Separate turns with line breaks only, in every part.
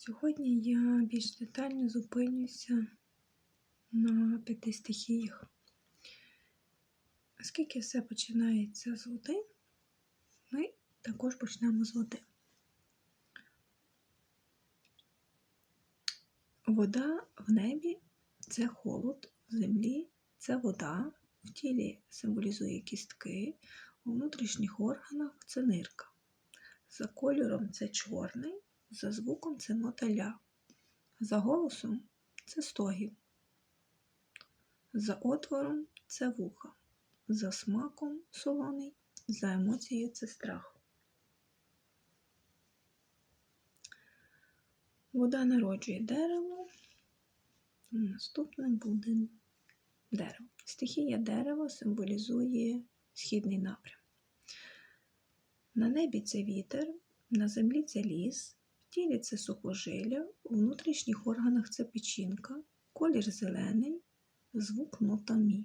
Сьогодні я більш детально зупинюся на п'яти стихіях. Оскільки все починається з води, ми також почнемо з води. Вода в небі це холод, в землі це вода, в тілі символізує кістки, у внутрішніх органах це нирка. За кольором це чорний, за звуком це нота ля, за голосом це стогін, за отвором це вуха, за смаком солоний, за емоцією це страх. Вода народжує дерево, наступне буде дерево. Стихія дерева символізує східний напрям. На небі це вітер, на землі це ліс, тілі це сухожилля, у внутрішніх органах це печінка, колір зелений, звук нота мі.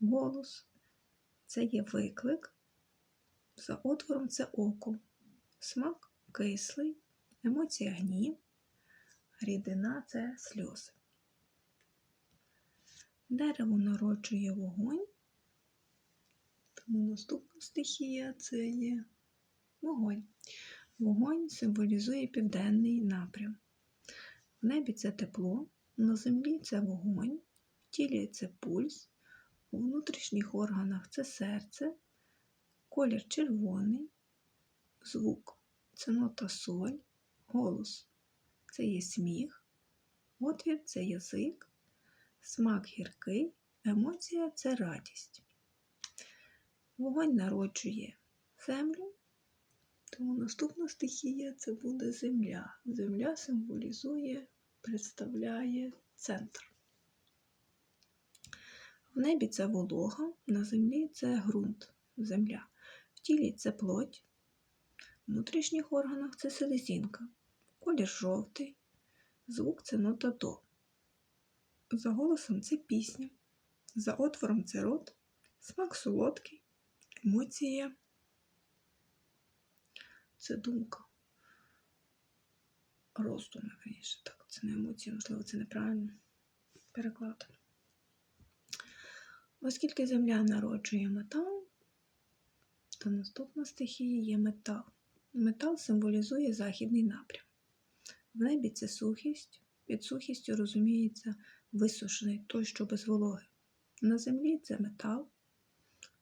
Голос це є виклик, за отвором це око, смак кислий, емоція гнів, рідина це сльози. Дерево народжує вогонь, тому наступна стихія це є вогонь. Вогонь символізує південний напрям. В небі це тепло, на землі це вогонь, в тілі це пульс, у внутрішніх органах це серце, колір червоний, звук це нота соль, голос це є сміх, отвір це язик, смак гіркий, емоція це радість. Вогонь народжує землю, тому наступна стихія це буде земля. Земля символізує, представляє центр. В небі це волога, на землі це ґрунт, земля. В тілі це плоть, в внутрішніх органах це селезінка, колір жовтий, звук це нота до. За голосом це пісня, за отвором це рот, смак солодкий, емоція це думка. Роздуми, раніше. Так, це не емоції, можливо, це неправильно перекладено. Оскільки земля народжує метал, то наступна стихія є метал. Метал символізує західний напрям. В небі це сухість, під сухістю розуміється висушений той, що без вологи. На землі це метал,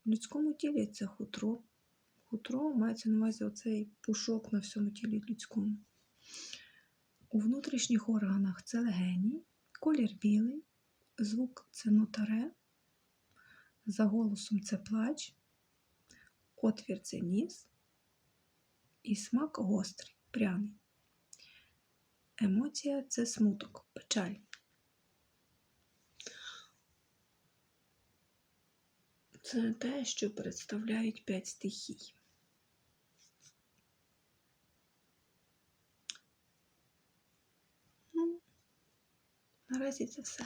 в людському тілі це хутро. Хутро мається на увазі оцей пушок на всьому тілі людському. У внутрішніх органах це легені, колір білий, звук це нотаре, за голосом це плач, отвір це ніс і смак гострий, пряний. Емоція це смуток, печаль. Це те, що представляють п'ять стихій. Наразі це все.